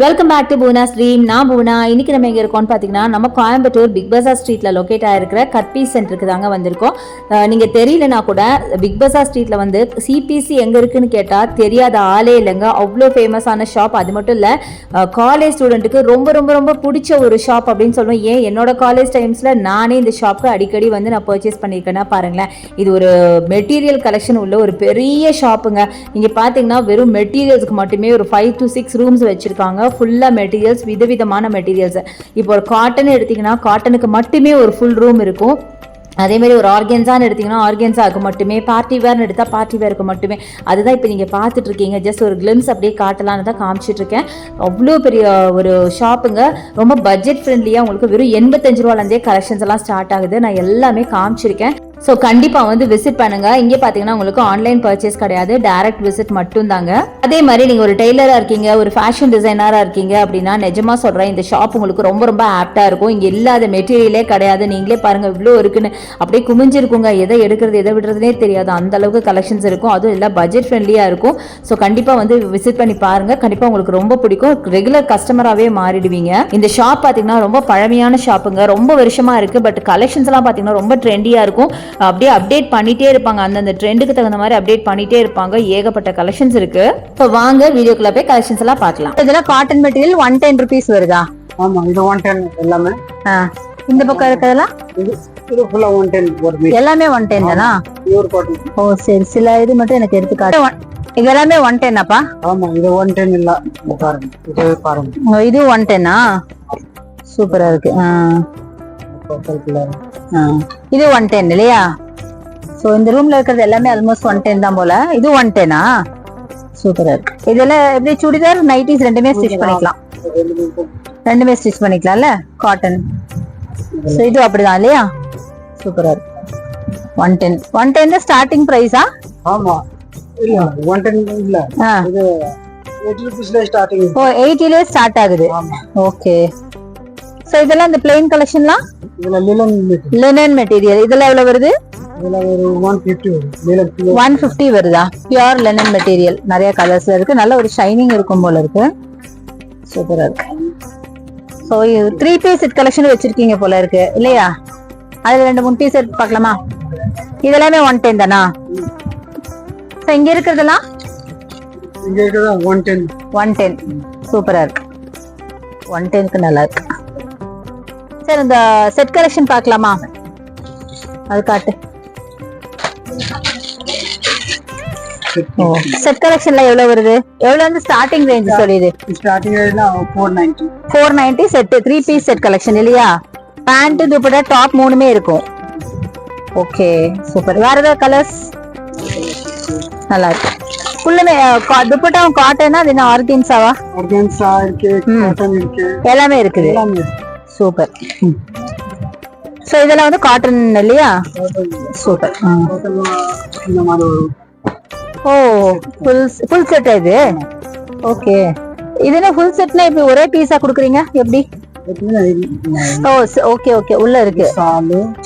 Welcome back to Poona stream நான் பூனா இன்னைக்கு நம்ம எங்கே இருக்கோம்னு பார்த்தீங்கன்னா நம்ம கோயம்புத்தூர் பிக் பஸார் ஸ்ட்ரீட்ல லொக்கேட் ஆயிருக்கிற கட்பி சென்டருக்கு தாங்க வந்திருக்கோம். நீங்கள் தெரியலனா கூட பிக் பஸார் ஸ்ட்ரீட்ல வந்து சிபிசி எங்கே இருக்குன்னு கேட்டால் தெரியாத ஆளே இல்லைங்க. அவ்வளோ ஃபேமஸான ஷாப் அது மட்டும் இல்லை காலேஜ் ஸ்டூடெண்ட்டுக்கு ரொம்ப ரொம்ப ரொம்ப பிடிச்ச ஒரு ஷாப் அப்படின்னு சொல்லுவேன் ஏன்? என்னோட காலேஜ் டைம்ஸில் நானே இந்த ஷாப்புக்கு அடிக்கடி வந்து நான் பர்ச்சேஸ் பண்ணியிருக்கேன்னா பாருங்களேன். இது ஒரு மெட்டீரியல் கலெக்ஷன் உள்ள ஒரு பெரிய ஷாப்புங்க நீங்கள் பார்த்தீங்கன்னா வெறும் மெட்டீரியல்ஸ்க்கு மட்டுமே ஒரு ஃபைவ் டு சிக்ஸ் ரூம்ஸ் வச்சுருக்காங்க. ஃபுல்லாக மெட்டீரியல்ஸ் விதவிதமான மெட்டீரியல்ஸ் இப்போ ஒரு காட்டன் எடுத்தீங்கன்னா காட்டனுக்கு மட்டுமே ஒரு ஃபுல் ரூம் இருக்கும். அதே மாதிரி ஒரு ஆர்கென்ஸான்னு எடுத்தீங்கன்னா ஆர்கென்ஸாக்கு மட்டுமே பார்ட்டி வேர்னு எடுத்தால் பார்ட்டி வேருக்கு மட்டுமே. அதுதான் இப்போ நீங்கள் பார்த்துட்டு இருக்கீங்க. ஜஸ்ட் ஒரு கிளிம்ஸ் அப்படியே காட்டலான்னு தான் காமிச்சிட்ருக்கேன் அவ்வளோ பெரிய ஒரு ஷாப்புங்க. ரொம்ப பட்ஜெட் ஃப்ரெண்ட்லியாக உங்களுக்கு வெறும் எண்பத்தஞ்சு ரூபாலேருந்தே கலெக்ஷன்ஸ் எல்லாம் ஸ்டார்ட் ஆகுது. நான் எல்லாமே காமிச்சிருக்கேன். ஸோ கண்டிப்பாக வந்து விசிட் பண்ணுங்க. இங்கே பார்த்தீங்கன்னா உங்களுக்கு ஆன்லைன் பர்ச்சேஸ் கிடையாது. டைரக்ட் விசிட் மட்டும் தாங்க அதே மாதிரி நீங்கள் ஒரு டெய்லராக இருக்கீங்க ஒரு ஃபேஷன் டிசைனராக இருக்கீங்க அப்படின்னா நிஜமாக சொல்கிறேன் இந்த ஷாப் உங்களுக்கு ரொம்ப ரொம்ப ஆப்டாக இருக்கும். இங்கே இல்லாத மெட்டீரியலே கிடையாது. நீங்களே பாருங்கள் இவ்வளோ இருக்குன்னு. அப்படியே குமிஞ்சிருக்குங்க. எதை எடுக்கிறது எதை விடுறதுனே தெரியாது. அந்த அளவுக்கு கலெக்ஷன்ஸ் இருக்கும். அதுவும் எல்லாம் பட்ஜெட் ஃப்ரெண்ட்லியாக இருக்கும். ஸோ கண்டிப்பாக வந்து விசிட் பண்ணி பாருங்கள் கண்டிப்பாக உங்களுக்கு ரொம்ப பிடிக்கும். ரெகுலர் கஸ்டமராகவே மாறிடுவீங்க. இந்த ஷாப் பார்த்தீங்கன்னா ரொம்ப பழமையான ஷாப்புங்க ரொம்ப வருஷமாக இருக்குது பட் கலெக்ஷன்ஸ்லாம் பார்த்தீங்கன்னா ரொம்ப ட்ரெண்டியாக இருக்கும். அப்படியே அப்டேட் பண்ணிட்டே இருப்பாங்க. அந்தந்த ட்ரெண்டுக்கு தகுந்த மாதிரி அப்டேட் பண்ணிட்டே இருப்பாங்க. ஏகப்பட்ட கலெக்ஷன்ஸ் இருக்கு. இப்போ வாங்க வீடியோக்குள்ள போய் கலெக்ஷன்ஸ் எல்லாம் பார்க்கலாம். இதெல்லாம் cotton material one ten rupees வருதா? ஆமா இது ஒன் டென் எல்லாமே. இந்த பக்கம் இருக்கிறதெல்லாம் இது இது ஃபுல்லா ஒன் டென் எல்லாமே ஒன் டென் தானா? பியூர் காட்டன் ஓ சரி. சில இது மட்டும் எனக்கு எடுத்து காட்டு One- இது எல்லாமே ஒன் டென்னாப்பா ஆமா இது ஒன் டென் இல்ல. பாருங்க இது பாருங்க. இது ஒன் டென்னா சூப்பரா இருக்கு. இது ஒன் டென் இல்லையா? சோ இந்த ரூம்ல இருக்கிறது எல்லாமே ஆல்மோஸ்ட் ஒன் டென் தான் போல. இது ஒன் டென்னா சூப்பரா இருக்கு. இதெல்லாம் எப்படி? சுடிதார் நைட்டிஸ் ரெண்டுமே ஸ்டிச் பண்ணிக்கலாம். ரெண்டுமே ஸ்டிச் பண்ணிக்கலாம்ல? காட்டன் ஸோ இது அப்படிதான் இல்லையா? சூப்பரா இருக்கு. One ten one ten starting ப்ரைஸா ஆமா. இல்ல ஒன் டென் இல்ல. இது ருபீஸ்ல ஸ்டார்டிங் ஓ எயிட்டிலே ஸ்டார்ட் ஆகுது. ஓகே ஸோ இதெல்லாம் இந்த பிளெயின் கலெக்ஷன்லாம் லினன் மெட்டீரியல் இதெல்லாம் எவ்வளவு வருது? ஒன் ஃபிஃப்டி வருதா? பியூர் லெனன் மெட்டீரியல் நிறைய கலர்ஸ்ல இருக்கு. நல்ல ஒரு ஷைனிங் இருக்கும் போல இருக்கு. சூப்பரா இருக்கு. So three piece set collection வச்சிருக்கீங்க போல இருக்கு. இல்லையா? அதுல ரெண்டு மூணு பீஸ் எடுத்து பார்க்கலாமா? இதெல்லாமே ஒன் டென் தானா? ஸோ இங்க இருக்கிறதெல்லாம்? ஒன் டென் சூப்பரா இருக்கு. ஒன் டென்க்கு நல்லா இருக்கு. சார் இந்த செட் கலெக்ஷன் பார்க்கலாமா? அது காட்டு. செட் கலெக்ஷன்ல எவ்வளவு வருது? எவ்வளவு வந்து ஸ்டார்டிங் ரேஞ்ச் சொல்லிடு. Starting ninety four ninety set three piece set collection இல்லையா? பேண்ட் துப்பட்டா டாப் மூணுமே இருக்கும். ஓகே சூப்பர் வேற ஏதாவது கலர்ஸ் நல்லா இருக்கு. ஃபுல்லுமே துப்பட்டாவும் காட்டனா அது என்ன ஆர்கின்ஸாவா ஆர்கன்ஸா இருக்கு காட்டன் இருக்கு. எல்லாமே இருக்குது. எல்லாமே இருக்கு. சூப்பர் ஸோ இதெல்லாம் வந்து காட்டன் இல்லையா? சூப்பர் ஓ ஃபுல் ஃபுல் செட் இது? ஓகே இது என்ன ஃபுல் செட்னா இப்படி ஒரே பீஸா கொடுக்குறீங்க? எப்படி? ஓ ஓகே ஓகே உள்ள இருக்கு.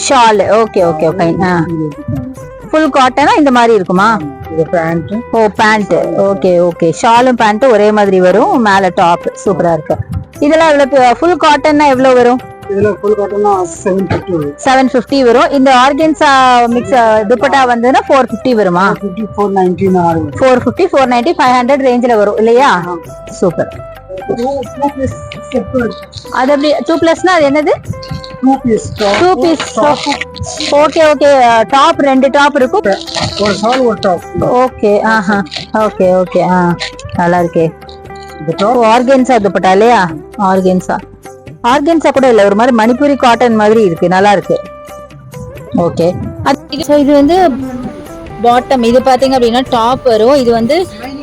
ஷால் ஓகே ஓகே ஃபைன் ஆ. ஃபுல் காட்டனா இந்த மாதிரி இருக்குமா? ஓ பேண்ட் ஓகே ஓகே ஷாலும் பேண்ட் ஒரே மாதிரி வரும். மேல டாப் சூப்பரா இருக்கு. இதெல்லாம் எவ்வளவு ஃபுல் காட்டன்னா எவ்வளவு வரும்? இதுல ஃபுல் காட்டனா செவன் ஃபிஃப்டி வரும். செவன் ஃபிஃப்டி வரும். இந்த organza mix dupatta four fifty வருமா? ஃபிஃப்டி ஃபோர் நைன்டி ஆறு வரும். Four fifty four ninety five hundred ரேஞ்சில் வரும் இல்லையா? சூப்பர் அது டூ பிளஸ்னா அது என்னது? Two piece two piece okay okay top ரெண்டு டாப் இருக்கும். ஒரு சால் ஒரு டாப் ஓகே ஆஹா. ஓகே ஓகே ஆ. நல்லா இருக்கே. இந்த ஆர்கென்ஸா துப்பட்டா இல்லையா? ஆர்கென்ஸா ஆர்கென்ஸா கூட இல்ல ஒரு மாதிரி மணிப்பூரி காட்டன் மாதிரி இருக்கு நல்லா இருக்கு. ஓகே ஸோ இது வந்து பாட்டம் இது பாத்தீங்க அப்படின்னா டாப் வரும். இது வந்து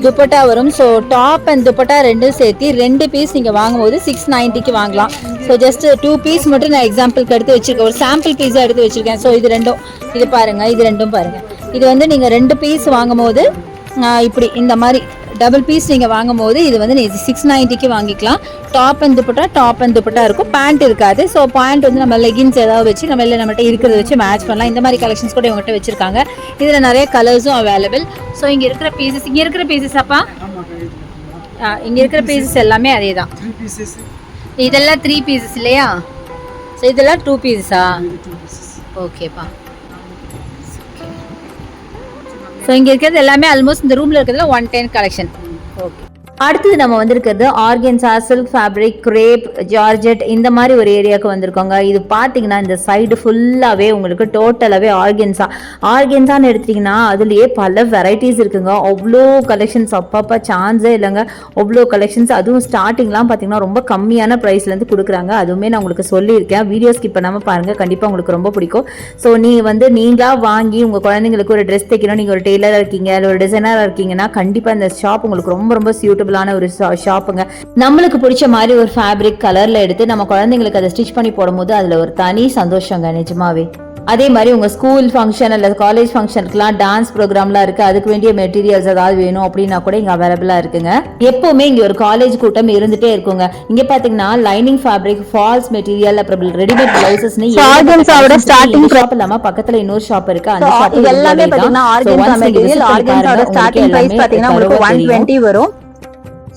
துப்பட்டா வரும். ஸோ டாப் அண்ட் துப்பட்டா ரெண்டும் சேர்த்து ரெண்டு பீஸ் நீங்க வாங்கும்போது சிக்ஸ் நைன்ட்டிக்கு வாங்கலாம். ஸோ ஜஸ்ட் டூ பீஸ் மட்டும் நான் எக்ஸாம்பிளுக்கு எடுத்து வச்சிருக்கேன். ஒரு சாம்பிள் பீஸா எடுத்து வச்சிருக்கேன். ஸோ இது ரெண்டும். இது பாருங்க இது ரெண்டும் பாருங்க. இது வந்து நீங்க ரெண்டு பீஸ் வாங்கும்போது இப்படி இந்த மாதிரி. டபுள் பீஸ் நீங்கள் வாங்கும் போது இது வந்து நீங்கள் சிக்ஸ் நைன்ட்டிக்கு வாங்கிக்கலாம். Top and dupatta top and dupatta இருக்கும். பேண்ட் இருக்காது. ஸோ பேண்ட் வந்து நம்ம லெகின்ஸ் ஏதாவது வச்சு நம்ம இல்லை நம்மகிட்ட இருக்கிறத வச்சு மேட்ச் பண்ணலாம். இந்த மாதிரி கலெக்ஷன்ஸ் கூட இவங்ககிட்ட வச்சிருக்காங்க. இதில் நிறைய கலர்ஸும் அவைலபிள் ஸோ இங்கே இருக்கிற பீசஸ் இங்கே இருக்கிற பீசஸ் அப்பா? இங்கே இருக்கிற பீசஸ் எல்லாமே அதே தான் இதெல்லாம் த்ரீ பீசஸ் இல்லையா? ஸோ இதெல்லாம் டூ பீசஸ் ஓகேப்பா ஸோ இங்கே இருக்கிறது எல்லாமே ஆல்மோஸ்ட் இந்த ரூமில் இருக்கிறதுல ஒன் டென் கலெக்ஷன் ஓகே அடுத்தது நம்ம வந்திருக்கிறது organza silk fabric crepe georgette இந்த மாதிரி ஒரு ஏரியாவுக்கு வந்திருக்கோங்க. இது பார்த்தீங்கன்னா இந்த சைடு ஃபுல்லாகவே உங்களுக்கு டோட்டலாகவே ஆர்கன்ஸா. ஆர்கன்ஸான்னு எடுத்தீங்கன்னா அதுலேயே பல வெரைட்டிஸ் இருக்குங்க. அவ்வளோ கலெக்ஷன்ஸ் அப்பப்போ சான்ஸே இல்லைங்க. அவ்வளோ கலெக்ஷன்ஸ் அதுவும் ஸ்டார்டிங்லாம் பார்த்தீங்கன்னா ரொம்ப கம்மியான ப்ரைஸ்லேருந்து கொடுக்குறாங்க. அதுவுமே நான் உங்களுக்கு சொல்லியிருக்கேன். வீடியோ ஸ்கிப் பண்ணாமல் பாருங்கள் கண்டிப்பாக உங்களுக்கு ரொம்ப பிடிக்கும். ஸோ நீ வந்து நீங்களாக வாங்கி உங்கள் குழந்தைங்களுக்கு ஒரு ட்ரெஸ் தைக்கணும். நீங்கள் ஒரு டெய்லராக இருக்கீங்க இல்லை ஒரு டிசைனராக இருக்கீங்கன்னா கண்டிப்பாக இந்த ஷாப் உங்களுக்கு ரொம்ப ரொம்ப சூட்டபிளான ஒரு ஷாப்புங்க. நம்மளுக்கு பிடிச்ச மாதிரி ஒரு ஃபேப்ரிக் கலரில் எடுத்து நம்ம குழந்தைங்களுக்கு அதை ஸ்டிச் பண்ணி போடும்போது அதில் ஒரு தனி சந்தோஷங்க நிஜமாவே. அதே மாதிரி உங்கள் ஸ்கூல் ஃபங்க்ஷன் அல்லது காலேஜ் ஃபங்க்ஷனுக்குலாம் டான்ஸ் ப்ரோக்ராம்லாம் இருக்குது அதுக்கு வேண்டிய மெட்டீரியல்ஸ் ஏதாவது வேணும் அப்படின்னா கூட இங்கே அவைலபிளாக இருக்குங்க. எப்போவுமே இங்கே ஒரு காலேஜ் கூட்டம் இருந்துகிட்டே இருக்குங்க. இங்கே பார்த்தீங்கன்னா லைனிங் ஃபேப்ரிக் ஃபால்ஸ் மெட்டீரியல் அப்புறம் ரெடிமேட் பிளவுசஸ்னு starting ஷாப் இல்லாமல் பக்கத்தில் இன்னொரு ஷாப் இருக்கு. அந்த இது எல்லாமே. பாத்தீங்கன்னா ஆர்கன்ஸா நீங்க மெட்டீரியல் பாருங்க, ஸ்டார்டிங் பிரைஸ் எல்லாமே பாத்தீங்கன்னா உங்களுக்கு தரோவா ஒன் தெரியும். டுவெண்ட்டி வரும்.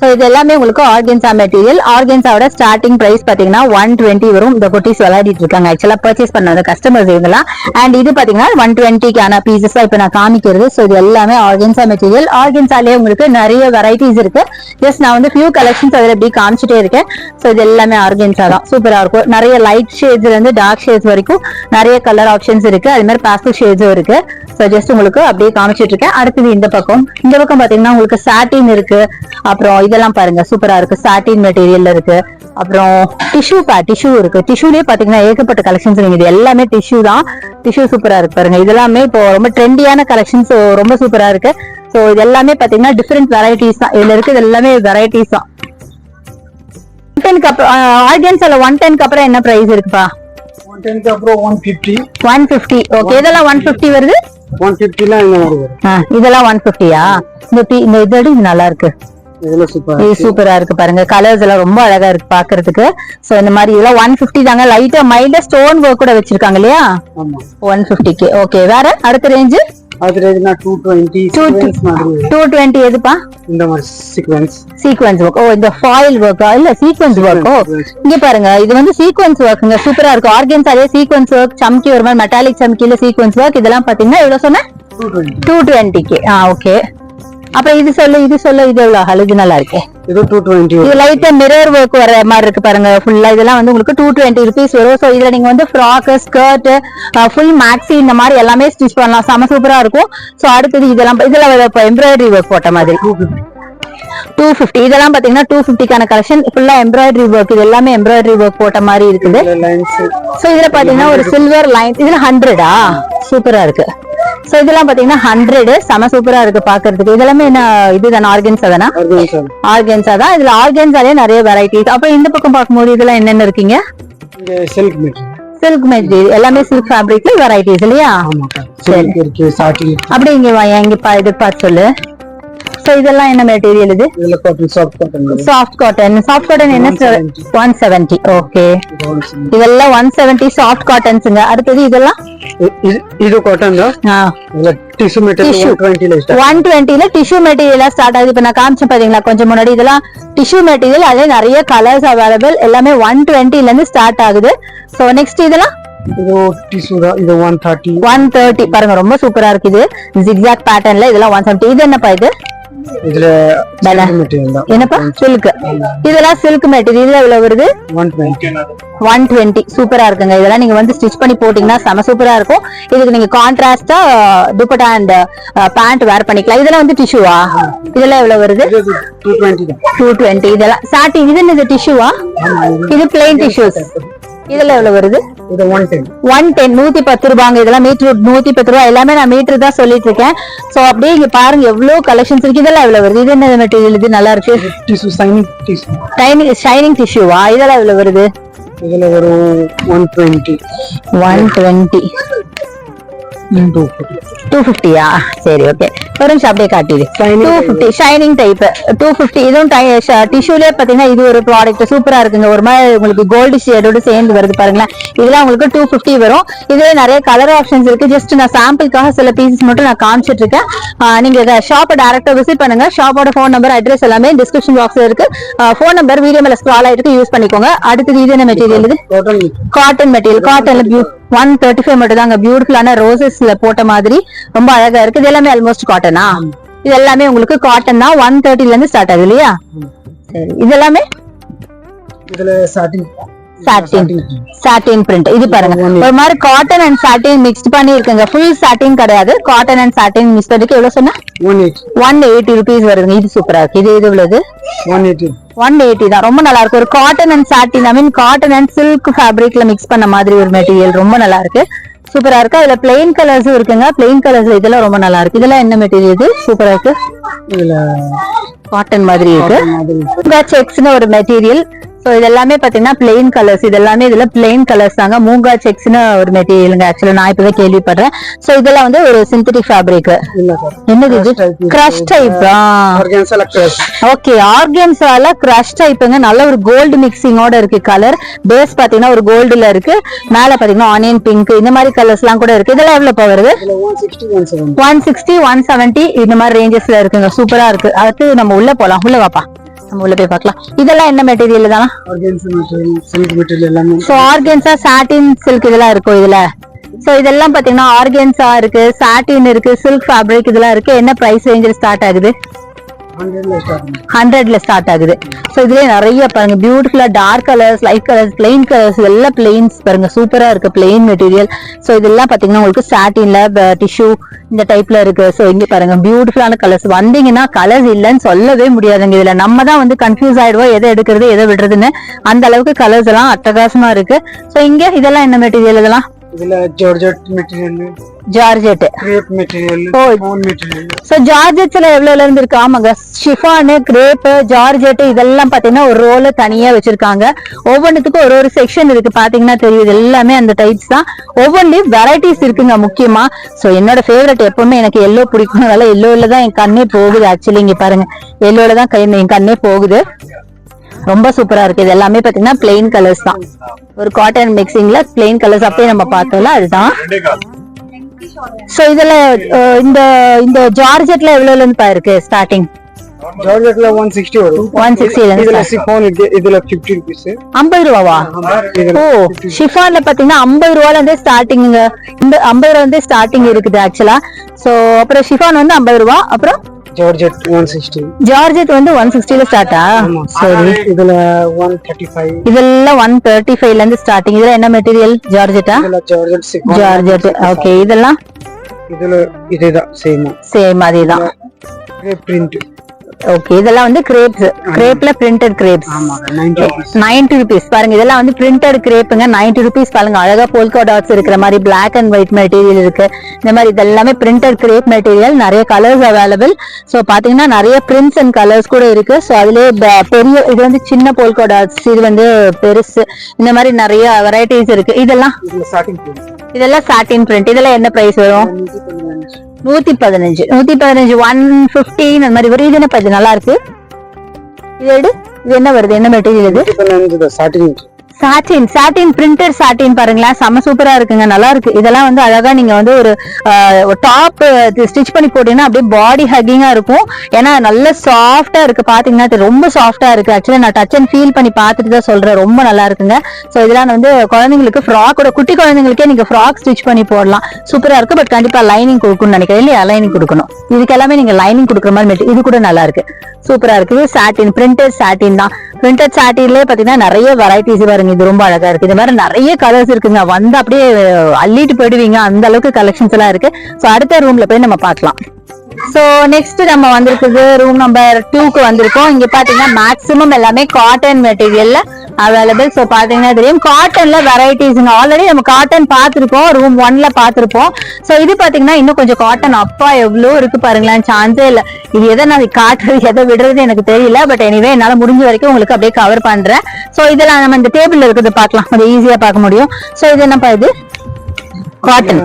ஸோ இது எல்லாமே உங்களுக்கு ஆர்கன்ஸா மெட்டீரியல் ஆர்கென்சாவோட ஸ்டார்டிங் ப்ரைஸ் பார்த்தீங்கன்னா ஒன் டுவெண்ட்டி வரும். இந்த குட்டீஸ் விளையாடிட்டு இருக்காங்க. ஆக்சுவலாக பர்ச்சேஸ் பண்ண கஸ்டமர்ஸ் இவங்கலாம் அண்ட் இது பார்த்தீங்கன்னா ஒன் டுவெண்ட்டிக்கான பீசஸ் இப்போ நான் காமிக்கிறது. ஸோ இது எல்லாமே ஆர்கென்சா மெட்டீரியல் ஆர்கென்சாலே உங்களுக்கு நிறைய வெரைட்டிஸ் இருக்கு. ஜஸ்ட் நான் வந்து ஃபியூ கலெக்ஷன்ஸ் அதில் எப்படி காமிச்சிட்டே இருக்கேன். ஸோ இது எல்லாமே ஆர்கென்சா தான். சூப்பராக இருக்கும். நிறைய லைட் ஷேட்ஸ்ல இருந்து டார்க் ஷேட்ஸ் வரைக்கும் நிறைய கலர் ஆப்ஷன்ஸ் இருக்கு. அது மாதிரி பாஸ்டல் ஷேட்ஸும் இருக்கு. ஸோ ஜஸ்ட் உங்களுக்கு அப்படியே காமிச்சிட்டு இருக்கேன். அடுத்தது இந்த பக்கம். இந்த பக்கம் பார்த்தீங்கன்னா உங்களுக்கு சாட்டின் இருக்கு. அப்புறம் இதெல்லாம் பாருங்க சூப்பரா இருக்கு. சாட்டின் மெட்டீரியல்ல இருக்கு. அப்புறம் டிஷ்யூ பா டிஷ்யூ இருக்கு. டிஷ்யூலயே பாத்தீங்கன்னா ஏகப்பட்ட கலெக்ஷன்ஸ் இருக்கு. இது எல்லாமே டிஷ்யூ தான். டிஷ்யூ சூப்பரா இருக்கு பாருங்க. இதெல்லாமே இப்போ ரொம்ப ட்ரெண்டியான கலெக்ஷன்ஸ் ரொம்ப சூப்பரா இருக்கு. ஸோ இது எல்லாமே பாத்தீங்கன்னா டிஃப்ரெண்ட் வெரைட்டிஸ் தான். இதுல இருக்குது எல்லாமே வெரைட்டிஸ் தான். டென்க்கு அப்புறம் ஆர்கன்ஸ்ல ஒன் டென்க்கு அப்புறம் என்ன பிரைஸ் இருக்குப்பா? ஒன் டென்க்கு அப்புறம் one fifty one fifty okay இதெல்லாம் ஒன் பிப்டி வருது? ஒன் ஃபிஃப்டிலாம் இதெல்லாம் ஒன் பிப்டியா இந்த டி- இந்த இதோட இது நல்லா இருக்கு. இது சூப்பரா இருக்கு பாருங்க. கலர்ஸ் எல்லாம் ரொம்ப அழகா இருக்கு பாக்குறதுக்கு. சோ இந்த மாதிரி இதெல்லாம் ஒன் பிப்டி தாங்க. லைட்டா மைல்டா ஸ்டோன் ஒர்க் கூட வச்சிருக்காங்க இல்லையா? ஒன் பிப்டிக்கு ஓகே வேற? அடுத்த ரேஞ்ச் அது சீக்வன்ஸ் மாதிரி. எதுப்பா? இந்த மாதிரி சீக்வன்ஸ் சீக்வன்ஸ் ஒர்க் ஓ இந்த ஃபாயில் ஒர்க்கா இல்ல சீக்வன்ஸ் ஒர்க் ஓ இங்க பாருங்க. இது வந்து சீக்வன்ஸ் ஒர்க்குங்க சூப்பரா இருக்கு ஆர்கன்ஸ் அதே சீக்வன்ஸ் ஒர்க் சம்கி ஒரு மாதிரி மெட்டாலிக் சம்கில சீக்வன்ஸ் ஒர்க் இதெல்லாம் பாத்தீங்கன்னா எவ்வளவு சொன்ன? டூ டுவெண்ட்டி டூ டுவெண்ட்டிக்கு ஆ ஓகே அப்ப இது சொல்லு இது சொல்லு இது எவ்வளவு? அழகு நல்லா இருக்கே. இது டூ டுவெண்ட்டி இது லைட்டா மிரர் ஒர்க் வர மாதிரி இருக்கு பாருங்க ஃபுல்லா இதெல்லாம் வந்து உங்களுக்கு டூ டுவெண்ட்டி ருபீஸ் வரும். ஸோ இதுல நீங்க வந்து ஃப்ராக் ஸ்கர்ட் ஃபுல் மேக்ஸி இந்த மாதிரி எல்லாமே ஸ்டிச் பண்ணலாம். செம சூப்பரா இருக்கும். ஸோ அடுத்தது இதெல்லாம் இதெல்லாம் இப்போ எம்ப்ராய்டரி ஒர்க் போட்ட மாதிரி. டூ ஃபிஃப்டி இதெல்லாம் பாத்தீங்கன்னா டூ ஃபிஃப்டிக்கான கலெக்ஷன் ஃபுல்லா எம்ப்ராய்டரி ஒர்க் இது எல்லாமே எம்ப்ராய்டரி ஒர்க் போட்ட மாதிரி இருக்குது. ஸோ இதுல பாத்தீங்கன்னா ஒரு சில்வர் லைன் இதுல ஹண்ட்ரடா சூப்பரா இருக்கு. ஸோ இதெல்லாம் பாத்தீங்கன்னா ஹண்ட்ரடு செம சூப்பரா இருக்கு பாக்குறதுக்கு இதெல்லாமே என்ன இதுதானே? ஆர்கன்ஸ் தானே? ஆர்கன்ஸா தான். இதுல ஆர்கன்ஸாலே நிறைய வெரைட்டிஸ் அப்புறம் இந்த பக்கம் பார்க்கும்போது இதெல்லாம் என்னென்ன இருக்கீங்க? சில்க் மெட்டீரியல் எல்லாமே சில்க் ஃபேப்ரிக்ல வெரைட்டிஸ் இல்லையா? ஆமாக்கா. சில்க் இருக்கு சாட்டி இருக்கு. அப்படி இங்க வா இங்க பா இது பார்த்து சொல்லு. சோ இதெல்லாம் என்ன மெட்டீரியல் இது? இதுல cotton soft cotton soft cotton soft cotton என்ன? 170. ஒன் செவன்டி ஓகே இது. இதெல்லாம் ஒன் செவன்டி சாஃப்ட் காட்டன்ஸுங்க அடுத்தது இதெல்லாம்? இது- இது காட்டன் தான். Tissue material Tissue. ஒன் டுவெண்ட்டில ஸ்டார்ட் ஒன் டுவெண்ட்டில டிஷ்யூ மெட்டீரியலா ஸ்டார்ட் ஆகுது. இப்ப நான் காமிச்சேன் பாத்தீங்களா? கொஞ்சம் முன்னாடி இதெல்லாம் டிஷ்யூ மெட்டீரியல் அதே நிறைய கலர்ஸ் அவைலபிள் எல்லாமே ஒன் டுவெண்ட்டில இருந்து ஸ்டார்ட் ஆகுது. சோ நெக்ஸ்ட் இதெல்லாம்? இது டிஷ்யூ தான். இது ஒன் தேர்ட்டி ஒன் தேர்ட்டி பாருங்க ரொம்ப சூப்பரா இருக்குது. ஜிக்ஸாக் பேட்டர்ன்ல இதெல்லாம் ஒன் செவன்டி இது என்னப்பா இது? இதுல என்னப்பா? சில்க் இதெல்லாம் சில்க் மெட்டீரியல் இதுல எவ்வளவு வருது? ஒன் டுவெண்ட்டி சூப்பரா இருக்குங்க. இதெல்லாம் நீங்க வந்து ஸ்டிச் பண்ணி போட்டீங்கன்னா செம சூப்பரா இருக்கும். இதுக்கு நீங்க கான்ட்ராஸ்டா துப்பட்டா அண்ட் பேண்ட் வேர் பண்ணிக்கலாம். இதெல்லாம் வந்து டிஷ்யூவா இதெல்லாம் எவ்வளவு வருது? டூ டுவெண்ட்டி இதெல்லாம் சாட்டி இது டிஷ்யூவா இது பிளெயின் டிஷ்யூஸ் இதுல எவ்வளவு வருது? இது ஒன் டென் ஒன் டென் நூத்தி பத்து ரூபாங்க. இதெல்லாம் மீட்டர் நூத்தி பத்து ரூபா. எல்லாமே நான் மீட்டர் தான் சொல்லிட்டு இருக்கேன் சோ அப்படியே இங்க பாருங்க எவ்வளவு கலெக்ஷன்ஸ் இருக்கு. இதெல்லாம் எவ்வளவு வருது? இது என்ன மெட்டீரியல் இது நல்லா இருக்கு. Tissue shining tissue shining shining டிஷ்யூவா இதெல்லாம் எவ்வளவு வருது? இதுல ஒரு one twenty one twenty two ஃபிஃப்டியா சரி ஓகே ஒரு நிமிஷம் அப்படியே காட்டிடு two fifty shining type two fifty இதுவும் டிஷ்யூலே பாத்தீங்கன்னா இது ஒரு ப்ராடக்ட் சூப்பரா இருக்குங்க. ஒரு மாதிரி உங்களுக்கு கோல்டு ஷேடோட சேர்ந்து வருது பாருங்களேன். இதெல்லாம் உங்களுக்கு டூ ஃபிஃப்டி வரும். இதுல நிறைய கலர் ஆப்ஷன்ஸ் இருக்கு. ஜஸ்ட் நான் சாம்பிளுக்காக சில பீசஸ் மட்டும் நான் காமிச்சிட்டு இருக்கேன் ஆஹ் நீங்க ஷாப்பை டேரக்டா விசிட் பண்ணுங்க. ஷாப்போட ஃபோன் நம்பர் அட்ரஸ் எல்லாமே டிஸ்கிரிப்ஷன் பாக்ஸ்ல இருக்கு. ஃபோன் நம்பர் வீடியோ மேல ஸ்க்ரால் ஆயிருக்கு. யூஸ் பண்ணிக்கோங்க. அடுத்தது இது என்ன மெட்டீரியல் இது? காட்டன் மெட்டீரியல் காட்டன்ல பியூ ஒன் தேர்ட்டி ஃபைவ் மட்டும் தாங்க பியூட்டிஃபுல்லான ரோசஸ்ல போட்ட மாதிரி ரொம்ப அழகா இருக்கு. இது எல்லாமே ஆல்மோஸ்ட் காட்டனா இது எல்லாமே உங்களுக்கு காட்டன் தான். ஒன் தேர்ட்டில இருந்து ஸ்டார்ட் ஆகுது இல்லையா? சரி இது எல்லாமே? இதுல ஸ்டார்டிங் சாட்டின் சாட்டின் பிரிண்ட் இது பாருங்க. ஒரு மாதிரி காட்டன் அண்ட் சாட்டின் மிக்ஸ்ட் பண்ணி இருக்குங்க ஃபுல் சாட்டின் கிடையாது காட்டன் அண்ட் சாட்டின் மிக்ஸ் எவ்வளவு சொன்னா? One eighty one eighty rupees வருதுங்க. இது சூப்பரா இருக்கு. இது இது? ஒன் எயிட்டி ஒன் எயிட்டி தான். ரொம்ப நல்லா இருக்கு. ஒரு cotton and satin I mean cotton and silk ஃபேப்ரிக்ல mix பண்ண மாதிரி ஒரு மெட்டீரியல் ரொம்ப நல்லா இருக்கு. சூப்பரா இருக்கு. அதுல பிளெயின் கலர்ஸும் இருக்குங்க. பிளெயின் கலர்ஸ் இதெல்லாம் ரொம்ப நல்லா இருக்கு. இதெல்லாம் என்ன மெட்டீரியல் இது? சூப்பரா இருக்கு. காட்டன் மாதிரி இருக்கு. செக்ஸ்னு ஒரு மெட்டீரியல் சோ இது எல்லாமே பாத்தீங்கன்னா பிளெயின் கலர்ஸ் இது எல்லாமே இதுல பிளெயின் கலர்ஸ் தாங்க. மூங்கா செக்ஸ்னு ஒரு மெட்டீரியலுங்க ஆக்சுவலா நான் இப்பதான் கேள்விப்படுறேன். சோ இதெல்லாம் வந்து ஒரு சிந்தட்டிக் ஃபேப்ரிக் என்னது. கிரஷ் டைப் ஓகே ஆர்கன்ஸால கிரஷ் டைப்புங்க நல்ல ஒரு கோல்டு மிக்சிங்கோட இருக்கு கலர் பேஸ் பாத்தீங்கன்னா ஒரு கோல்டுல இருக்கு. மேல பாத்தீங்கன்னா ஆனியன் பிங்க் இந்த மாதிரி கலர்ஸ் எல்லாம் கூட இருக்கு. இதெல்லாம் எவ்வளவு வருது one sixty one seven one sixty one seventy இந்த மாதிரி ரேஞ்சஸ்ல இருக்குங்க. சூப்பரா இருக்கு. அடுத்து நம்ம உள்ள போலாம். உள்ள வாப்பா. நம்ம உள்ள போய் பார்க்கலாம். இதெல்லாம் என்ன மெட்டீரியல் தானா? சோ ஆர்கன்ஸா சாட்டின் சில்க் இதெல்லாம் இருக்கும் இதுல? சோ இதெல்லாம் பாத்தீங்கன்னா ஆர்கன்ஸா இருக்கு சாட்டின் இருக்கு சில்க் ஃபேப்ரிக் இதெல்லாம் இருக்கு. என்ன பிரைஸ் ரேஞ்சில் ஸ்டார்ட் ஆகுது? ஹண்ட்ரட்ல ஸ்டார்ட் ஆகுது. ஸோ இதுலயே நிறைய பாருங்க பியூட்டிஃபுல்லா dark colours light colours plain colours எல்லாம் பிளெயின்ஸ் பாருங்க. சூப்பரா இருக்கு பிளெயின் மெட்டீரியல் ஸோ இதெல்லாம் பாத்தீங்கன்னா உங்களுக்கு சாட்டின்ல டிஷ்யூ இந்த டைப்ல இருக்கு. ஸோ இங்க பாருங்க பியூட்டிஃபுல்லான கலர்ஸ் வந்தீங்கன்னா கலர்ஸ் இல்லைன்னு சொல்லவே முடியாதுங்க இதுல. நம்ம தான் வந்து கன்ஃபியூஸ் ஆயிடுவோம் எதை எடுக்கிறது எதை விடுறதுன்னு. அந்த அளவுக்கு கலர்ஸ் எல்லாம் அட்டகாசமா இருக்கு. ஸோ இங்க இதெல்லாம் என்ன மெட்டீரியல் இதெல்லாம்? இதுல georgette material georgette crepe material. Phone material so ஜார்ஜெட்ஸ்ல எவ்வளவுல இருந்து இருக்கு? ஆமாங்க. ஷிஃபானு கிரேப் ஜார்ஜெட் இதெல்லாம் பாத்தீங்கன்னா ஒரு ரோல தனியா வச்சிருக்காங்க. ஒவ்வொன்றுத்துக்கும் ஒரு ஒரு செக்ஷன் இருக்கு. பாத்தீங்கன்னா தெரியும் இது எல்லாமே அந்த டைப்ஸ் தான். ஒவ்வொன்றுலயும் வெரைட்டிஸ் இருக்குங்க முக்கியமா. சோ என்னோட ஃபேவரட் எப்பவுமே எனக்கு எல்லோ பிடிக்கும். அதனால எல்லோல தான் என் கண்ணே போகுது ஆக்சுவலி இங்க பாருங்க. எல்லோல தான் கை என் கண்ணே போகுது. ரொம்ப சூப்பரா இருக்கு. இது எல்லாமே பாத்தீங்கன்னா பிளெயின் கலர்ஸ் தான். ஒரு காட்டன் மிக்சிங்ல பிளெயின் கலர்ஸ் அப்படியே நம்ம பார்த்தோம்ல அதுதான். சோ இதுல இந்த இந்த ஜார்ஜெட்ல எவ்வளவுல இருந்து பா இருக்கு ஸ்டார்டிங் ஜார்ஜெட்ல ஒன் சிக்ஸ்டி வரும். 160 ல இருந்து இதுல இருக்கு இதுல பிப்டி ருபீஸ் ஐம்பது ரூபாவா? ஓ ஷிஃபான்ல பாத்தீங்கன்னா ஐம்பது ரூபால இருந்தே ஸ்டார்டிங்ங்க இந்த ஐம்பது ரூபா வந்து ஸ்டார்டிங் இருக்குது ஆக்சுவலா சோ அப்புறம் ஷிஃபான் வந்து ஐம்பது ரூபா அப்புறம் ஜார்ஜெட் ஒன் சிக்ஸ்டி ஜார்ஜெட் வந்து ஒன் சிக்ஸ்டில ஸ்டார்ட்டா சரி. இதுல ஒன் தேர்ட்டி ஃபைவ் இதெல்லாம் ஒன் தேர்ட்டி ஃபைவ்ல இருந்து ஸ்டார்டிங் இதுல என்ன மெட்டீரியல் ஜார்ஜெட்டா ஜார்ஜெட் ஜார்ஜெட் ஓகே இதெல்லாம்? இதுல இதுதான் சேம் சேம் அதேதான். பிரிண்ட் ஓகே இதெல்லாம் வந்து கிரேப்ஸ் கிரேப்ல பிரிண்டட் கிரேப்ஸ் நைன்டி ருபீஸ் பாருங்க இதெல்லாம் வந்து பிரிண்டட் கிரேப்புங்க நைன்டி ருபீஸ் பாருங்க. அழகா போல்கா டாட்ஸ் இருக்கிற மாதிரி பிளாக் அண்ட் ஒயிட் மெட்டீரியல் இருக்கு. இந்த மாதிரி இதெல்லாமே பிரிண்டட் கிரேப் மெட்டீரியல் நிறைய கலர்ஸ் அவைலபிள் சோ பாத்தீங்கன்னா நிறைய பிரிண்ட்ஸ் அண்ட் கலர்ஸ் கூட இருக்கு. சோ அதுலயே பெரிய இது வந்து சின்ன போல்கா டாட்ஸ் இது வந்து பெருசு. இந்த மாதிரி நிறைய வெரைட்டிஸ் இருக்கு. இதெல்லாம் இதெல்லாம் சாட்டின் பிரிண்ட் இதெல்லாம் என்ன பிரைஸ் வரும்? நூத்தி பதினஞ்சு. நூத்தி பதினஞ்சு ஒன் பிப்டீன் அந்த மாதிரி வருது இது என்ன இது நல்லா இருக்கு. இது எடு. இது என்ன வருது? என்ன மெட்டீரியல் இது? Starting satin satin printed satin பாருங்களேன் செம சூப்பரா இருக்குங்க. நல்லா இருக்கு. இதெல்லாம் வந்து அழகா நீங்க வந்து ஒரு டாப் ஸ்டிச் பண்ணி போட்டீங்கன்னா அப்படியே பாடி ஹக்கிங்கா இருக்கும். ஏன்னா நல்ல சாஃப்டா இருக்கு. பாத்தீங்கன்னா ரொம்ப சாஃப்டா இருக்கு. ஆக்சுவலி நான் டச் அண்ட் ஃபீல் பண்ணி பார்த்துட்டு தான் சொல்றேன். ரொம்ப நல்லா இருக்குங்க. ஸோ இதெல்லாம் வந்து குழந்தைங்களுக்கு ஃப்ராக்கோட குட்டி குழந்தைங்களுக்கே நீங்க ஃப்ராக் ஸ்டிச் பண்ணி போடலாம். சூப்பரா இருக்கு. பட் கண்டிப்பா லைனிங் கொடுக்கணும்னு நினைக்கிறேன். இல்லையா? லைனிங் கொடுக்கணும். இதுக்கு எல்லாமே நீங்க லைனிங் கொடுக்குற மாதிரி இது கூட நல்லா இருக்கு. சூப்பரா இருக்குது. சாட்டின் பிரிண்டட் சாட்டின் தான். பிரிண்டட் சாட்டிலே பாத்தீங்கன்னா நிறைய வெரைட்டிஸ் பாருங்க. இது ரொம்ப அழகா இருக்கு. இது மாதிரி நிறைய கலர்ஸ் இருக்குங்க. வந்து அப்படியே அள்ளிட்டு போயிடுவீங்க. அந்த அளவுக்கு கலெக்ஷன்ஸ் எல்லாம் இருக்கு. சோ அடுத்த ரூம்ல போய் நம்ம பார்க்கலாம். சோ நெக்ஸ்ட் நம்ம வந்திருக்குது ரூம் நம்பர் டூக்கு வந்திருக்கோம். இங்க பாத்தீங்கன்னா மேக்ஸிமம் எல்லாமே காட்டன் மெட்டீரியல்ல அவைலபிள் சோ பாத்தீங்கன்னா தெரியும். காட்டன்ல வெரைட்டிஸ்ங்க ஆல்ரெடி நம்ம காட்டன் பார்த்திருப்போம். ரூம் ஒன்ல பார்த்துருப்போம். சோ இது பாத்தீங்கன்னா இன்னும் கொஞ்சம் காட்டன் அப்பா எவ்வளோ இருக்கு பாருங்களேன். சான்ஸே இல்ல. இது எதை நான் காட்டுறது எதை விடுறது எனக்கு தெரியல. பட் எனிவே என்னால முடிஞ்ச வரைக்கும் உங்களுக்கு அப்படியே கவர் பண்றேன். சோ இதெல்லாம் நம்ம இந்த டேபிள் இருக்கிறது பார்க்கலாம். கொஞ்சம் ஈஸியா பார்க்க முடியும். சோ இது என்னப்பா இது? காட்டன்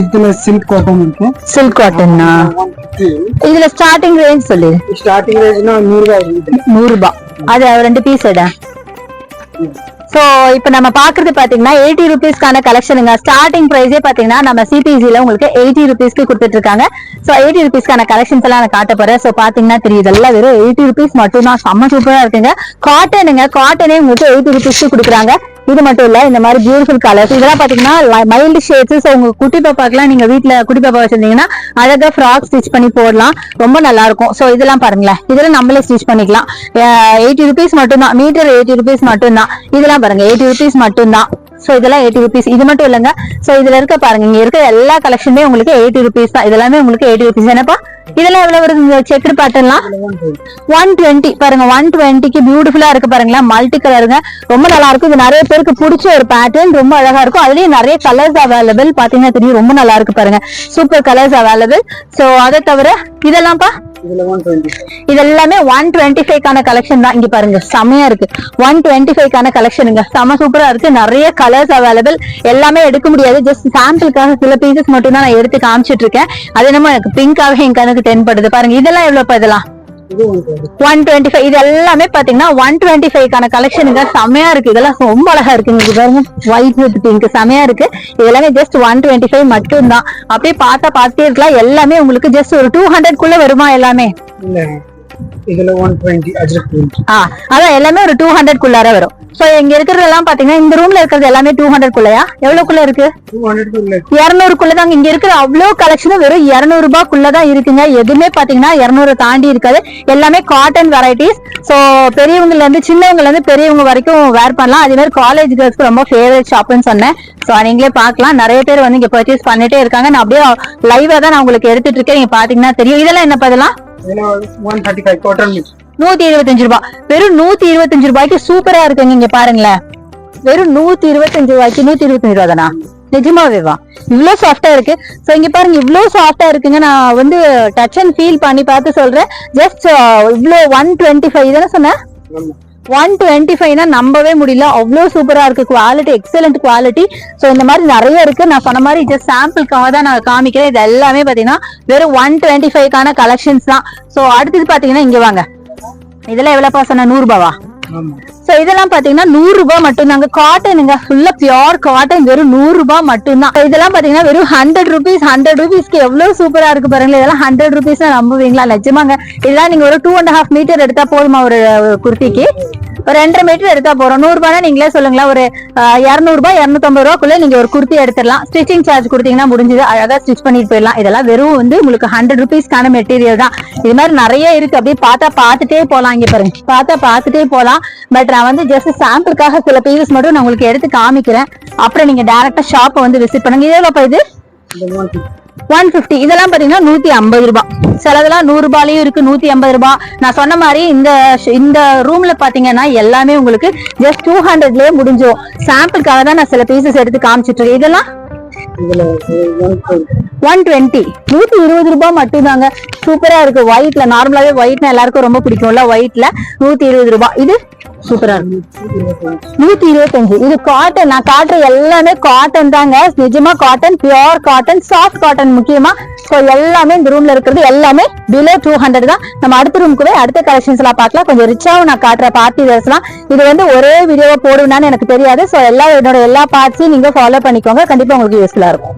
இதுல சில்க் காட்டன் இருக்கு. சில்க் காட்டன்னா இதுல ஸ்டார்டிங் ரேஞ்ச் சொல்லு. ஸ்டார்டிங் ரேஞ்ச்னா நூறு ரூபாய் நூறு ரூபாய் அது ரெண்டு பீஸ் எடா? சோ இப்போ நம்ம பாக்குறது பாத்தீங்கன்னா எயிட்டி ருபீஸ்க்கான கலெக்ஷனுங்க ஸ்டார்டிங் பிரைஸே பாத்தீங்கன்னா நம்ம சிபிசில உங்களுக்கு எயிட்டி ருபீஸ்க்கு கொடுத்துட்டு இருக்காங்க சோ எயிட்டி ருபீஸ்க்கான கலெக்ஷன்ஸ் எல்லாம் நான் காட்ட போறேன். சோ பாத்தீங்கன்னா தெரியுது. எல்லாம் வெறும் எயிட்டி ருபீஸ் மட்டும் தான் செம்ம சூப்பரா இருக்குங்க. காட்டனுங்க காட்டனே உங்களுக்கு எயிட்டி ருபீஸ்க்கு கொடுக்குறாங்க. இது மட்டும் இல்ல இந்த மாதிரி பியூட்டிஃபுல் கலர்ஸ் இதெல்லாம் பாத்தீங்கன்னா மைல்டு ஷேட்ஸ் ஸோ உங்க குட்டி பாப்பாக்கெல்லாம் நீங்க வீட்டுல குட்டி பாப்பா வச்சிருந்தீங்கன்னா அழகா ஃப்ராக் ஸ்டிச் பண்ணி போடலாம். ரொம்ப நல்லா இருக்கும் சோ இதெல்லாம் பாருங்களேன். இதெல்லாம் நம்மளே ஸ்டிச் பண்ணிக்கலாம். எயிட்டி ருபீஸ் மட்டும்தான். மீட்டர் எயிட்டி ருபீஸ் மட்டும்தான். இதெல்லாம் பாருங்க. எயிட்டி ருபீஸ் மட்டும்தான். சோ இதெல்லாம் எயிட்டி ருபீஸ் இது மட்டும் இல்லைங்க. சோ இதுல இருக்க பாருங்க இங்க இருக்க எல்லா கலெக்ஷனுமே உங்களுக்கு எயிட்டி ருபீஸ் தான். இதெல்லாமே உங்களுக்கு எயிட்டி ருபீஸ் என்னப்பா? இதெல்லாம் எவ்வளவு வருது? இந்த செக்குடு ஒன் டுவெண்ட்டி பாருங்க ஒன் டுவெண்ட்டிக்கு பியூட்டிஃபுல்லா இருக்கு பாருங்களேன். மல்டி கலருங்க ரொம்ப நல்லா இருக்கும். இது நிறைய பேருக்கு பிடிச்ச ஒரு பேட்டர்ன் ரொம்ப அழகா இருக்கும். அதுலயும் நிறைய கலர்ஸ் அவைலபிள் பாத்தீங்கன்னா தெரியும். ரொம்ப நல்லா இருக்கு பாருங்க. சூப்பர் கலர்ஸ் அவைலபிள் சோ அதை தவிர இதெல்லாம்ப்பா? இது எல்லாமே ஒன் டுவெண்ட்டி ஃபைவ்க்கான கலெக்ஷன் தான். இங்க பாருங்க செமையா இருக்கு. ஒன் டுவெண்ட்டி ஃபைவ்க்கான கலெக்ஷனுங்க செம சூப்பரா இருக்கு. நிறைய கலர்ஸ் அவைலபிள் எல்லாமே எடுக்க முடியாது. ஜஸ்ட் சாம்பிளுக்காக சில பீசஸ் மட்டும் தான் நான் எடுத்து காமிச்சிட்டு இருக்கேன். அது என்னமோ எனக்கு பிங்காக என் கணக்கு தென்படுது. பாருங்க இதெல்லாம் எவ்வளவுப்பா இதெல்லாம்? ஒன் டுவெண்ட்டி ஃபைவ் இது எல்லாமே பாத்தீங்கன்னா ஒன் டுவெண்ட்டி ஃபைவ்க்கான கலெக்ஷனுங்க செமையா இருக்கு. இதெல்லாம் ரொம்ப அழகா இருக்குங்க இது பாருங்க ஒயிட் வித் பிங்க் செமையா இருக்கு. இதெல்லாமே ஜஸ்ட் ஒன் டுவெண்ட்டி ஃபைவ் மட்டும் தான் அப்படியே பார்த்தா பார்த்தே இருக்கலாம். எல்லாமே உங்களுக்கு ஜஸ்ட் ஒரு டூ ஹண்ட்ரட் குள்ள வருமா எல்லாமே? இதுல ஒன் டுவெண்ட்டி அஜ்ரக் டுவெண்ட்டி ஆ அதான் எல்லாமே ஒரு டூ ஹண்ட்ரட் குள்ளார வரும். சோ இங்க இருக்கிறதெல்லாம் பாத்தீங்கன்னா இந்த ரூம்ல இருக்கிறது எல்லாமே டூ ஹண்ட்ரட் குள்ளையா? எவ்வளவுக்குள்ள இருக்கு? டூ ஹண்ட்ரட் இல்ல இருநூறுக்குள்ள தாங்க இங்க இருக்கிற அவ்வளவு கலெக்ஷனும் வெறும் இருநூறு ரூபாய்க்குள்ளதான் இருக்குங்க. எதுவுமே பாத்தீங்கன்னா இருநூறு தாண்டி இருக்காது. எல்லாமே காட்டன் வெரைட்டிஸ் சோ பெரியவங்கல இருந்து சின்னவங்கல இருந்து பெரியவங்க வரைக்கும் வேர் பண்ணலாம். அதே மாதிரி காலேஜ் கேர்ள்ஸ்க்கு ரொம்ப ஃபேவரட் ஷாப்னு சொன்னேன். சோ நீங்களே பார்க்கலாம். நிறைய பேர் வந்து இங்க பர்ச்சேஸ் பண்ணிட்டே இருக்காங்க. நான் அப்படியே லைவா தான் நான் உங்களுக்கு எடுத்துட்டு இருக்கேன். நீங்க பாத்தீங்கன்னா தெரியும். இதெல்லாம் என்ன இதெல்லாம்? நூத்தி இருபத்தஞ்சு ரூபாய் வெறும் நூத்தி இருபத்தஞ்சு ரூபாய்க்கு சூப்பரா இருக்குங்க இங்க பாருங்களேன். வெறும் நூத்தி இருபத்தஞ்சு ரூபாய்க்கு நூத்தி இருபத்தஞ்சு ரூபா தானா? நிஜமாவேவா இவ்ளோ சாஃப்டா இருக்கு. சோ இங்க பாருங்க இவ்ளோ சாஃப்டா இருக்குங்க. நான் வந்து டச் அண்ட் ஃபீல் பண்ணி பார்த்து சொல்றேன். ஜஸ்ட் இவ்ளோ ஒன் டுவெண்ட்டி ஃபைவ் தானே சொன்னேன்? ஒன் டுவெண்ட்டி ஃபைவ்னா நம்பவே முடியல. அவ்வளோ சூப்பராக இருக்கு. குவாலிட்டி எக்ஸலண்ட் குவாலிட்டி ஸோ இந்த மாதிரி நிறைய இருக்கு. நான் சொன்ன மாதிரி ஜஸ்ட் சாம்பிளுக்காக தான் நான் காமிக்கிறேன். இது எல்லாமே பார்த்தீங்கன்னா வெறும் ஒன் டுவெண்ட்டி ஃபைவ்க்கான கலெக்ஷன்ஸ் தான். ஸோ அடுத்தது பார்த்தீங்கன்னா இங்கே வாங்க. இதெல்லாம் எவ்வளோ சொன்ன? நூறுபாவா சோ இதெல்லாம் பாத்தீங்கன்னா நூறு ரூபாய் மட்டும்தாங்க. காட்டனுங்க ஃபுல்லா பியோர் காட்டன் வெறும் நூறு ரூபாய் மட்டும்தான். தான் இதெல்லாம் பாத்தீங்கன்னா வெறும் ஹண்ட்ரட் ருபீஸ் ஹண்ட்ரட் ருபீஸ்க்கு எவ்வளவு சூப்பரா இருக்கு பாருங்களேன். இதெல்லாம் ஹண்ட்ரட் ருபீஸ் நம்புவீங்களா? நிஜமாங்க. இதெல்லாம் நீங்க ஒரு டூ அண்ட் ஹாஃப் மீட்டர் எடுத்தா போதுமா ஒரு குர்த்திக்கு? ஒரு ரெண்டரை மீட்டர் எடுத்தா போறோம். நூறுபானா நீங்களே சொல்லுங்களேன். ஒரு இரநூறுபா இரநூத்தம்பது ரூபாக்குள்ள நீங்க ஒரு குர்த்தி எடுத்துடலாம். ஸ்டிச்சிங் சார்ஜ் கொடுத்தீங்கன்னா முடிஞ்சது. அழகா ஸ்டிச் பண்ணிட்டு போயிடலாம். இதெல்லாம் வெறும் வந்து உங்களுக்கு ஹண்ட்ரட் ருபீஸ்க்கான மெட்டீரியல் தான். இது மாதிரி நிறைய இருக்கு. அப்படியே பார்த்தா பார்த்துட்டே போலாம் இங்க பாருங்க. பார்த்தா பார்த்துட்டே போலாம் பட் நான் வந்து ஜஸ்ட் சாம்பிளுக்காக சில பீசஸ் மட்டும் நான் உங்களுக்கு எடுத்து காமிக்கிறேன். அப்புறம் நீங்க டேரக்டா ஷாப்பை வந்து விசிட் பண்ணுங்க. இதே எவ்வளோப்பா இது? ஒன் பிப்டி இதெல்லாம் பாத்தீங்கன்னா நூத்தி ஐம்பது ரூபாய். சிலதெல்லாம் நூறு ரூபாயிலயும் இருக்கு நூத்தி ஐம்பது ரூபாய். நான் சொன்ன மாதிரி இந்த இந்த ரூம்ல பாத்தீங்கன்னா எல்லாமே உங்களுக்கு ஜஸ்ட் டூ ஹண்ட்ரட்லயே முடிஞ்சிடும் சாம்பிளுக்காக தான் நான் சில பீசஸ் எடுத்து காமிச்சிட்டு இருக்கேன். இதெல்லாம் ஒன் டுவெண்ட்டி நூத்தி இருபது ரூபாய் மட்டும்தாங்க. சூப்பரா இருக்கு. ஒயிட்ல நார்மலாவே ஒயிட்னா எல்லாருக்கும் ரொம்ப பிடிக்கும்ல. ஒயிட்ல நூத்தி இருபது ரூபாய். இது சூப்பரா இருக்கு. நூத்தி இருபத்தஞ்சு. இது காட்டன் நான் காட்டுற எல்லாமே காட்டன் தாங்க. நிஜமா cotton pure cotton soft cotton முக்கியமா. ஸோ எல்லாமே இந்த ரூம்ல இருக்கிறது எல்லாமே பிலோ டூ ஹண்ட்ரட் தான். நம்ம அடுத்த ரூமுக்கு போய் அடுத்த கலெக்ஷன்ஸ் எல்லாம் பார்க்கலாம். கொஞ்சம் ரிச்சாவும் நான் காட்டுற பார்ட்டி வேர்ஸ் எல்லாம். இது வந்து ஒரே வீடியோவை போடுவேன்னு எனக்கு தெரியாது. சோ எல்லா என்னோட எல்லா பார்ட்ஸையும் நீங்க ஃபாலோ பண்ணிக்கோங்க. கண்டிப்பா உங்களுக்கு யூஸ்ஃபுல்லா இருக்கும்.